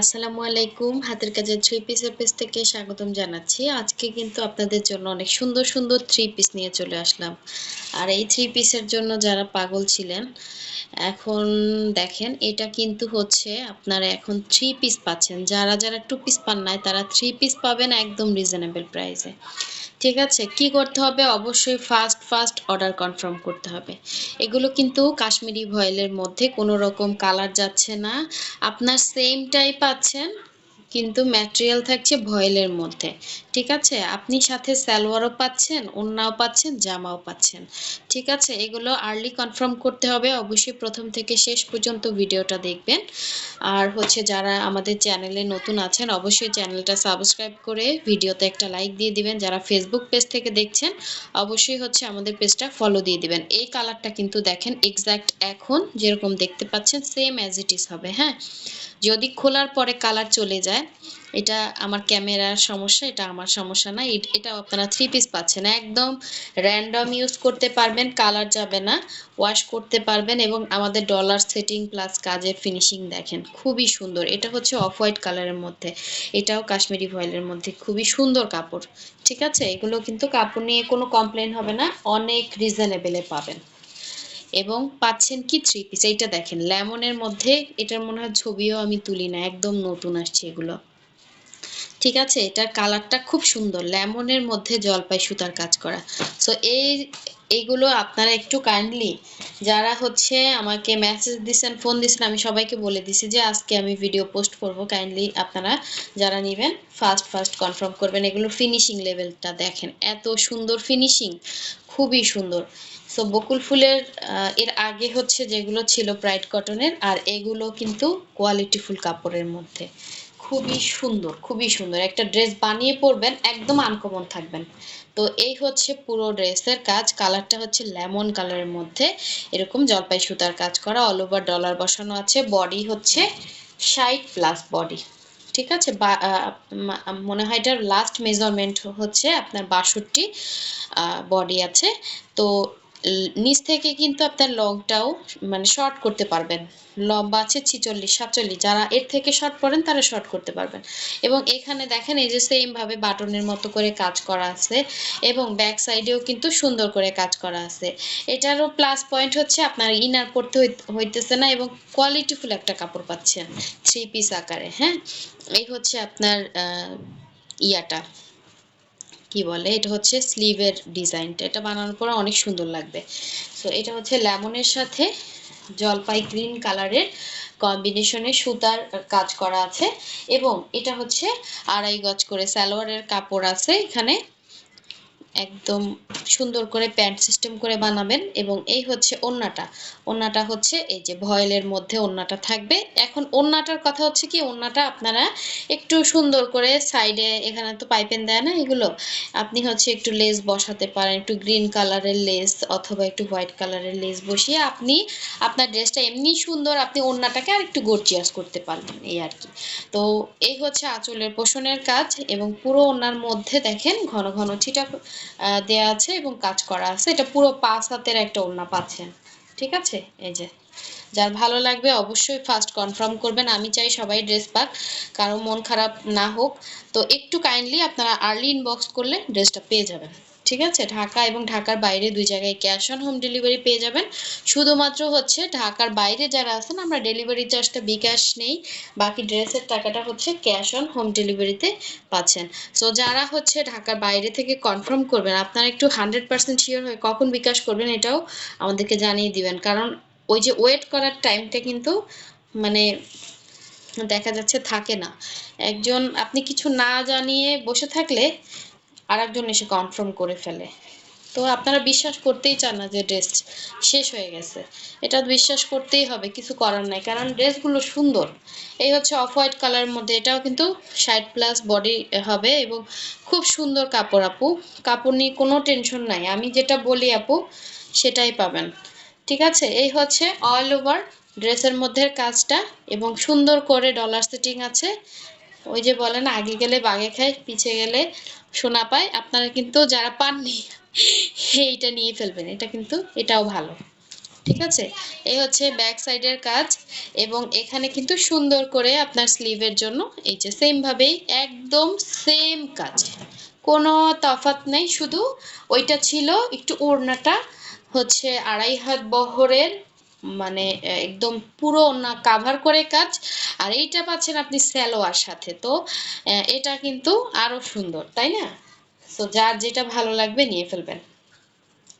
আসসালামু আলাইকুম। হাতের কাজের থ্রি পিসের পেজ থেকে স্বাগতম জানাচ্ছি। আজকে কিন্তু আপনাদের জন্য অনেক সুন্দর সুন্দর থ্রি পিস নিয়ে চলে আসলাম। আর এই থ্রি পিসের জন্য যারা পাগল ছিলেন, এখন দেখেন, এটা কিন্তু হচ্ছে আপনারা এখন থ্রি পিস পাচ্ছেন। যারা যারা টু পিস পান নাই, তারা থ্রি পিস পাবেন একদম রিজনেবল প্রাইসে ঠিক আছে, কি করতে হবে? অবশ্যই ফাস্ট ফাস্ট অর্ডার কনফার্ম করতে হবে। এগুলো কিন্তু কাশ্মীরি ভয়েলের মধ্যে কোনো রকম কালার যাচ্ছে না। আপনার সেম টাইপ পাচ্ছেন কিন্তু ম্যাটেরিয়াল থাকছে ভয়েলের মধ্যে। ঠিক আছে? আপনি সাথে সালোয়ারও পাচ্ছেন ওন্নাও পাচ্ছেন, জামাও পাচ্ছেন। ঠিক আছে? এগুলো আর্লি কনফার্ম করতে হবে। অবশ্যই প্রথম থেকে শেষ পর্যন্ত ভিডিওটা দেখবেন। আর হচ্ছে যারা আমাদের চ্যানেলে নতুন আছেন, অবশ্যই চ্যানেলটা সাবস্ক্রাইব করে ভিডিওতে একটা লাইক দিয়ে দিবেন। যারা ফেসবুক পেজ থেকে দেখছেন, অবশ্যই হচ্ছে আমাদের পেজটা ফলো দিয়ে দিবেন। এই কালারটা কিন্তু দেখেন এক্স্যাক্ট এখন যেরকম দেখতে পাচ্ছেন সেম অ্যাজ ইট ইজ হবে হ্যাঁ? যদি খোলার পরে কালার চলে যায় এটা আমার ক্যামেরার সমস্যা, এটা আমার সমস্যা না, এটা আপনারা থ্রি পিস পাচ্ছেন। একদম র্যান্ডম ইউজ করতে পারবেন কালার যাবে না ওয়াশ করতে পারবেন এবং আমাদের ডলার সেটিং প্লাস কাজের ফিনিশিং দেখেন, খুবই সুন্দর। এটা হচ্ছে অফ হোয়াইট কালারের মধ্যে, এটাও কাশ্মীরি ভয়েলের মধ্যে, খুবই সুন্দর কাপড়, ঠিক আছে? এগুলো কিন্তু কাপড় নিয়ে কোনো কমপ্লেন হবে না, অনেক রিজনেবেলে পাবেন। এবং পাচ্ছেন কি থ্রি পিস এইটা দেখেন লেমনের মধ্যে, এটার মনে হয় ছবিও আমি তুলি না, একদম নতুন আসছে এগুলো। ঠিক আছে? এটার কালারটা খুব সুন্দর। লেমনের মধ্যে জলপাই সুতার কাজ করা। সো এই এইগুলো আপনারা একটু কাইন্ডলি যারা হচ্ছে আমাকে মেসেজ দিচ্ছেন ফোন দিচ্ছেন আমি সবাইকে বলে দিছি যে আজকে আমি ভিডিও পোস্ট করব। কাইন্ডলি আপনারা যারা নেবেন ফার্স্ট ফার্স্ট কনফার্ম করবেন। এগুলো ফিনিশিং লেভেলটা দেখেন। এত সুন্দর ফিনিশিং খুবই সুন্দর। সো বকুল ফুলের এর আগে হচ্ছে যেগুলো ছিল ব্রাইট কটনের আর এগুলো কিন্তু কোয়ালিটিফুল কাপড়ের মধ্যে। খুবই সুন্দর খুবই সুন্দর। একটা ড্রেস বানিয়ে পরবেন, একদম আনকমন থাকবেন। তো এই হচ্ছে পুরো ড্রেসের কাজ। কালারটা হচ্ছে লেমন কালারের মধ্যে। এরকম জলপাই সুতার কাজ করা অল ওভার ডলার বসানো আছে। বডি হচ্ছে ষাট প্লাস বডি ঠিক আছে? বা মনে হয় এটার লাস্ট মেজারমেন্ট হচ্ছে আপনার বাষট্টি বডি আছে। তো নিচ থেকে কিন্তু আপনার লংটাও মানে শর্ট করতে পারবেন। লম্বা আছে ছিচল্লিশ, সাতচল্লিশ। যারা এর থেকে শর্ট পরেন তারা শর্ট করতে পারবেন। এবং এখানে দেখেন, এই যে সেমভাবে বাটনের মতো করে কাজ করা আছে এবং ব্যাক সাইডেও কিন্তু সুন্দর করে কাজ করা আছে। এটারও প্লাস পয়েন্ট হচ্ছে আপনার ইনার পড়তে হইতেছে না এবং কোয়ালিটিফুল একটা কাপড় পাচ্ছেন। থ্রি পিস আকারে হ্যাঁ? এই হচ্ছে আপনার ইয়াটা। কি বলে? এটা হচ্ছে স্লিভের ডিজাইনটা। এটা বানানোর পর অনেক সুন্দর লাগবে। সো এটা হচ্ছে লেমনের সাথে জলপাই গ্রিন কালারের কম্বিনেশনে সুতার কাজ করা আছে। এবং এটা হচ্ছে আড়াই গজ করে সালোয়ারের কাপড় আছে এখানে। একদম সুন্দর করে প্যান্ট সিস্টেম করে বানাবেন এবং এই হচ্ছে ওন্নাটা। ওন্নাটা হচ্ছে এই যে ভয়েলের মধ্যে ওন্নাটা থাকবে। এখন ওন্নাটার কথা হচ্ছে কি, ওন্নাটা আপনারা একটু সুন্দর করে সাইডে এখানে তো পাইপেন দেয় না এগুলো? আপনি হচ্ছে একটু লেস বসাতে পারেন, একটু গ্রিন কালারের লেস অথবা একটু হোয়াইট কালারের লেস বসিয়ে আপনি আপনার ড্রেসটা এমনি সুন্দর আপনি ওন্নাটাকে আর একটু গর্জিয়াস করতে পারবেন, এই আর কি। তো এই হচ্ছে আঁচলের পোষণের কাজ এবং পুরো ওনার মধ্যে দেখেন ঘন ঘন ছিটা দেয়া আছে এবং কাজ করা আছে। এটা পুরো পাঁচ হাতের একটা ওড়না পাচ্ছেন ঠিক আছে? এই যে, যার ভালো লাগবে অবশ্যই ফার্স্ট কনফার্ম করবেন। আমি চাই সবাই ড্রেস পাক, কারও মন খারাপ না হোক। তো একটু কাইন্ডলি আপনারা আর্লি ইনবক্স করলে ড্রেসটা পেয়ে যাবেন। ঠিক আছে? ঢাকা এবং ঢাকার বাইরে দুই জায়গায় ক্যাশ অন হোম ডেলিভারি পেয়ে যাবেন। শুধুমাত্র হচ্ছে ঢাকার বাইরে যারা আছেন, আমরা ডেলিভারি চার্জটা বিকাশ নেই, বাকি ড্রেসের টাকাটা হচ্ছে ক্যাশ অন হোম ডেলিভারিতে পাচ্ছেন। সো যারা হচ্ছে ঢাকার বাইরে থেকে কনফার্ম করবেন, আপনারা একটু হান্ড্রেড পার্সেন্ট শিওর হয়ে কখন বিকাশ করবেন এটাও আমাদেরকে জানিয়ে দিবেন। কারণ ওই যে ওয়েট করার টাইমটা কিন্তু মানে দেখা যাচ্ছে থাকে না। একজন আপনি কিছু না জানিয়ে বসে থাকলে আর একজন এসে কনফার্ম করে ফেলে। তো আপনারা বিশ্বাস করতেই চান না যে ড্রেস শেষ হয়ে গেছে। এটা বিশ্বাস করতেই হবে, কিছু করার নাই। কারণ ড্রেসগুলো সুন্দর। এই হচ্ছে অফ হোয়াইট কালারের মধ্যে, এটাও কিন্তু ষাট প্লাস বডি হবে এবং খুব সুন্দর কাপড় আপু। কাপড় নিয়ে কোনো টেনশন নাই। আমি যেটা বলি আপু, সেটাই পাবেন। ঠিক আছে? এই হচ্ছে অল ওভার ড্রেসের মধ্যে কাজটা এবং সুন্দর করে ডলার সেটিং আছে। ওই যে বলেন আগে গেলে বাগে খায়, পিছে গেলে সোনা পায়। আপনারা কিন্তু যারা পাননি, এইটা নিয়ে ফেলবেন। এটা কিন্তু, এটাও ভালো। ঠিক আছে? এই হচ্ছে ব্যাক সাইডের কাজ এবং এখানে কিন্তু সুন্দর করে আপনার স্লিভের জন্য এই যে সেম ভাবেই, একদম সেম কাজ। কোনো তফাৎ নেই, শুধু ওইটা ছিল একটু ওড়নাটা হচ্ছে আড়াই হাত বহরের মানে একদম পুরো না কাভার করে কাজ। আর এইটা পাচ্ছেন আপনি স্যালোয়ার সাথে। তো এটা কিন্তু আরও সুন্দর, তাই না? তো যার যেটা ভালো লাগবে নিয়ে ফেলবেন।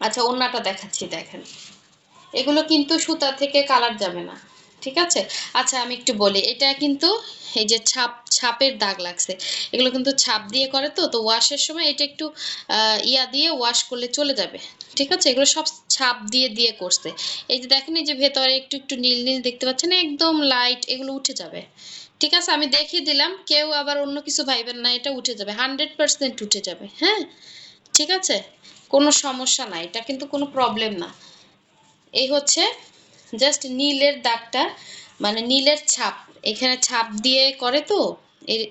আচ্ছা ওনাটা দেখাচ্ছি, দেখেন। এগুলো কিন্তু সুতা থেকে কালার যাবে না। ঠিক আছে? আচ্ছা আমি একটু বলি, এটা কিন্তু এই যে ছাপ, ছাপের দাগ লাগছে। এগুলো কিন্তু ছাপ দিয়ে করে তো তো ওয়াশের সময় এটা একটু ইয়া দিয়ে ওয়াশ করলে চলে যাবে। ঠিক আছে? এগুলো সব ছাপ দিয়ে দিয়ে করছে। এই যে দেখেন, এই যে ভেতরে একটু একটু নীল নীল দেখতে পাচ্ছেন? একদম লাইট এগুলো উঠে যাবে। ঠিক আছে? আমি দেখিয়ে দিলাম, কেউ আবার অন্য কিছু ভাইবেন না, এটা উঠে যাবে। হান্ড্রেড পার্সেন্ট উঠে যাবে হ্যাঁ? ঠিক আছে? কোনো সমস্যা নাই, এটা কিন্তু কোনো প্রবলেম না। এই হচ্ছে জাস্ট নীলের দাগটা মানে নীলের ছাপ, এখানে ছাপ দিয়ে করে তো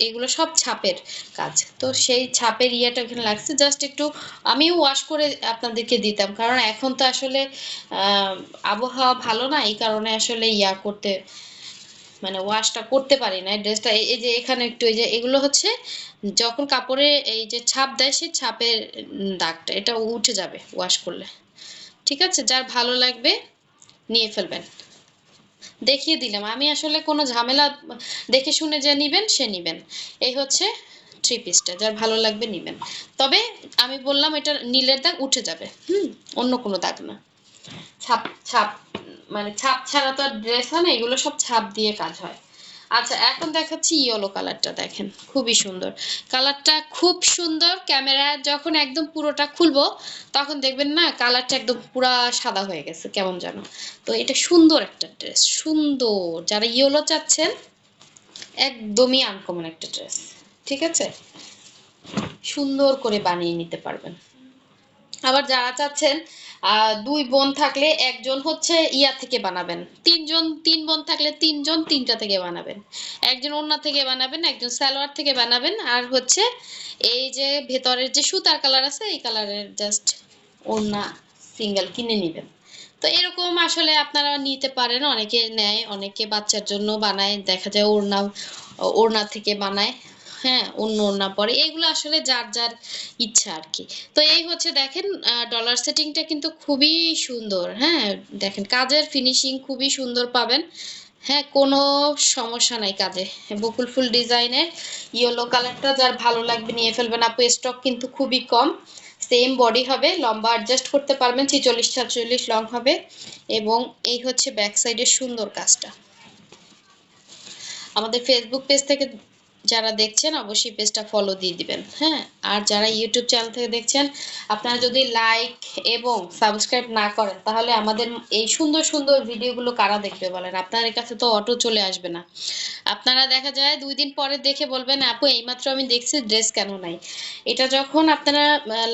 এগুলো সব ছাপের কাজ। তো সেই ছাপের ইয়েটা এখানে লাগছে। জাস্ট একটু, আমিও ওয়াশ করে আপনাদেরকে দিতাম, কারণ এখন তো আসলে আবহাওয়া ভালো না, এই কারণে আসলে ইয়া করতে মানে ওয়াশটা করতে পারি না। ড্রেসটা এই যে এখানে একটু, এই যে এগুলো হচ্ছে, যখন কাপড়ে এই যে ছাপ দেয়, সেই ছাপের দাগটা, এটা উঠে যাবে ওয়াশ করলে। ঠিক আছে? যার ভালো লাগবে নিয়ে ফেলবেন। দেখিয়ে দিলাম। আমি আসলে কোনো ঝামেলা দেখে শুনে যে নিবেন, সে নিবেন। এই হচ্ছে থ্রি পিসটা যার ভালো লাগবে নিবেন। তবে আমি বললাম এটা নীলের দাগ উঠে যাবে। হুম? অন্য কোনো দাগ না। ছাপ ছাপ মানে ছাপ ছাড়া তো আর ড্রেস হয় না। এগুলো সব ছাপ দিয়ে কাজ হয়। আচ্ছা এখন দেখাচ্ছি ইয়েলো কালারটা দেখেন, খুবই সুন্দর। কালারটা খুব সুন্দর ক্যামেরা যখন একদম পুরোটা খুলবো, তখন দেখবেন না কালারটা একদম পুরা সাদা হয়ে গেছে, কেমন যেন। তো এটা সুন্দর একটা ড্রেস সুন্দর। যারা ইয়েলো চাচ্ছেন, একদমই আনকমন একটা ড্রেস ঠিক আছে? সুন্দর করে বানিয়ে নিতে পারবেন। আবার যারা চাচ্ছেন দুই বোন থাকলে একজন হচ্ছে ইয়া থেকে বানাবেন। তিনজন, তিন বোন থাকলে তিনজন, তিনটা থেকে বানাবেন। একজন ওড়না থেকে বানাবেন, একজন সালোয়ার থেকে বানাবেন, আর হচ্ছে এই যে ভেতরের যে সুতার কালার আছে, এই কালারের জাস্ট ওড়না সিঙ্গেল কিনে নেবেন। তো এরকম আসলে আপনারা নিতে পারেন, অনেকে নেয়, অনেকে বাচ্চার জন্য বানায়, দেখা যায় ওড়না ওড়না থেকে বানায়। হ্যাঁ অন্য ওড়না পরে। এগুলো আসলে যার যার ইচ্ছা আর কি তো এই হচ্ছে দেখেন ডলার সেটিংটা কিন্তু খুবই সুন্দর হ্যাঁ? দেখেন, কাজের ফিনিশিং খুবই সুন্দর পাবেন। হ্যাঁ কোনো সমস্যা নাই কাজে। বকুল ফুল ডিজাইনের ইয়েলো কালারটা যার ভালো লাগবে নিয়ে ফেলবেন। আপু স্টক কিন্তু খুবই কম। সেম বডি হবে, লম্বা অ্যাডজাস্ট করতে পারবেন, ছিচল্লিশ, সাতচল্লিশ লং হবে। এবং এই হচ্ছে ব্যাক সাইডের সুন্দর কাজটা। আমাদের ফেসবুক পেজ থেকে যারা দেখছেন, অবশ্যই পেজটা ফলো দিয়ে দিবেন হ্যাঁ? আর যারা ইউটিউব চ্যানেল থেকে দেখছেন, আপনারা যদি লাইক এবং সাবস্ক্রাইব না করেন, তাহলে আমাদের এই সুন্দর সুন্দর ভিডিওগুলো কারা দেখবে বলেন? আপনাদের কাছে তো অটো চলে আসবে না। আপনারা দেখা যায় দুই দিন পরে দেখে বলবেন, আপু, এইমাত্র আমি দেখছি ড্রেস কেন নাই? এটা যখন আপনারা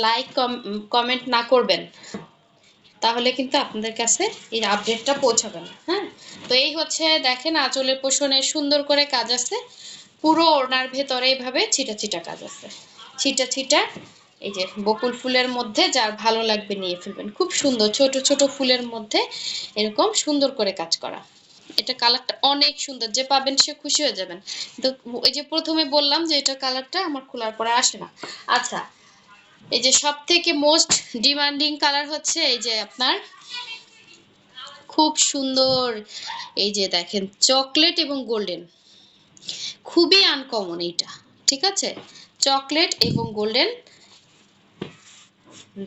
লাইক কমেন্ট না করবেন, তাহলে কিন্তু আপনাদের কাছে এই আপডেটটা পৌঁছাবে না হ্যাঁ? তো এই হচ্ছে, দেখেন আঁচলের পোষণে সুন্দর করে কাজ আছে। পুরো ওড়নার ভেতরে এইভাবে ছিটা ছিটা কাজ আছে। ছিটা ছিটা, এই যে বকুল ফুলের মধ্যে যার ভালো লাগবে নিয়ে ফেলবেন। খুব সুন্দর, ছোট ছোট ফুলের মধ্যে এরকম সুন্দর করে কাজ করা। এটা কালারটা অনেক সুন্দর, যে পাবেন সে খুশি হয়ে যাবেন। তো ওই যে প্রথমে বললাম যে এটা কালারটা আমার খোলার পরে আসে না। আচ্ছা এই যে সব থেকে মোস্ট ডিমান্ডিং কালার হচ্ছে এই যে আপনার খুব সুন্দর, এই যে দেখেন চকলেট এবং গোল্ডেন খুবই আনকমন এইটা, ঠিক আছে? চকলেট এবং গোল্ডেন,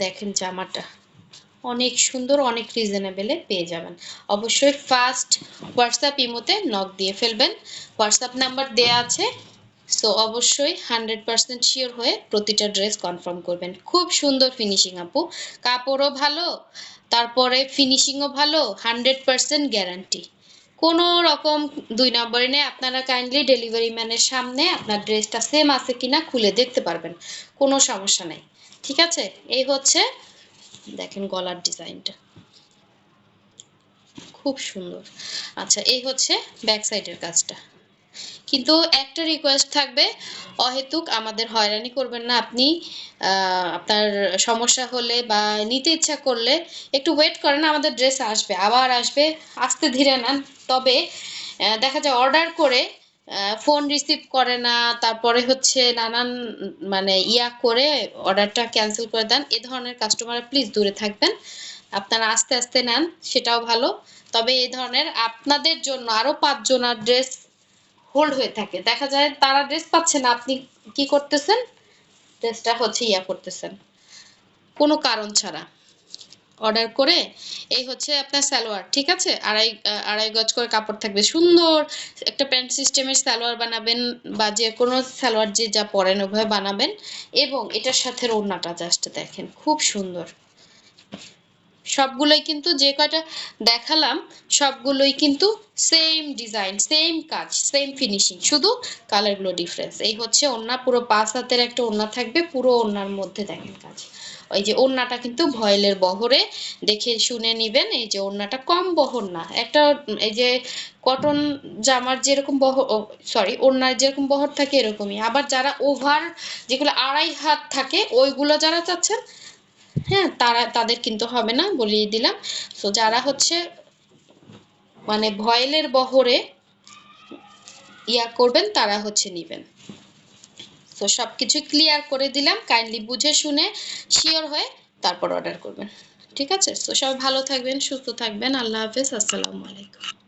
দেখেন জামাটা, অনেক সুন্দর, অনেক রিজনেবলে পেয়ে যাবেন। অবশ্যই ফার্স্ট হোয়াটসঅ্যাপ ইমোতে নক দিয়ে ফেলবেন। হোয়াটসঅ্যাপ নাম্বার দেয়া আছে সো অবশ্যই হান্ড্রেড পার্সেন্ট শিওর হয়ে প্রতিটা ড্রেস কনফার্ম করবেন। খুব সুন্দর ফিনিশিং আপু। কাপড়ও ভালো, তারপরে ফিনিশিংও ভালো হান্ড্রেড পার্সেন্ট গ্যারান্টি কোনো রকম দুই নম্বরে নেই। আপনারা কাইন্ডলি ডেলিভারি ম্যানের সামনে আপনার ড্রেসটা সেম আছে কিনা খুলে দেখতে পারবেন। কোনো সমস্যা নেই। ঠিক আছে? এই হচ্ছে, দেখেন গলার ডিজাইনটা। খুব সুন্দর। আচ্ছা এই হচ্ছে ব্যাক সাইডের কাজটা। কিন্তু একটা রিকোয়েস্ট থাকবে, অহেতুক আমাদের হয়রানি করবেন না আপনি। আপনার সমস্যা হলে বা নিতে ইচ্ছা করলে একটু ওয়েট করেন, আমাদের ড্রেস আসবে। আবার আসবে, আস্তে ধীরে নেন। তবে দেখা যায় অর্ডার করে ফোন রিসিভ করে না, তারপরে হচ্ছে নানান মানে ইয়া করে অর্ডারটা ক্যান্সেল করে দেন। এ ধরনের কাস্টমার প্লিজ দূরে থাকবেন। আপনারা আস্তে আস্তে নেন, সেটাও ভালো। তবে এই ধরনের আপনাদের জন্য আরও পাঁচজনের ড্রেস হোল্ড হয়ে থাকে। দেখা যায় তারা ড্রেস পাচ্ছে না, আপনি কি করতেছেন? ড্রেসটা হচ্ছে ইয়া করতেছেন। কোনো কারণ ছাড়া। অর্ডার করে এই হচ্ছে আপনার সালোয়ার, ঠিক আছে? আড়াই আড়াই গজ করে কাপড় থাকবে, সুন্দর। একটা প্যান্ট সিস্টেমের সালোয়ার বানাবেন বা যে কোনো সালোয়ার যে যা পরেন ওভাবে বানাবেন। এবং এটার সাথে ওড়নাটা জাস্ট দেখেন, খুব সুন্দর। সবগুলোই কিন্তু যে কয়টা দেখালাম, সবগুলোই কিন্তু সেম ডিজাইন সেম কাজ সেম ফিনিশিং শুধু কালারগুলো ডিফারেন্স এই হচ্ছে ওড়না, পুরো পাঁচ হাতের একটা ওড়না থাকবে, পুরো ওড়নার মধ্যে দেখেন কাজ। ওই যে ওড়নাটা কিন্তু ভয়েলের বহরে, দেখে শুনে নিবেন, এই যে ওড়নাটা কম বহর না। একটা, এই যে কটন জামার যেরকম বহর সরি ওড়নার যেরকম বহর থাকে এরকমই। আবার যারা ওভার যেগুলো আড়াই হাত থাকে, ওইগুলো যারা চাচ্ছেন হ্যাঁ তারা, তাদের কিন্তু হবে না বলিয়ে দিলাম। তো যারা হচ্ছে মানে ভয়েলের বহরে ইয়া করবেন, তারা হচ্ছে নিবেন। তো সবকিছু ক্লিয়ার করে দিলাম কাইন্ডলি বুঝে শুনে শিওর হয়ে তারপর অর্ডার করবেন। ঠিক আছে? তো সবাই ভালো থাকবেন, সুস্থ থাকবেন। আল্লাহ হাফেজ, আসসালামু আলাইকুম।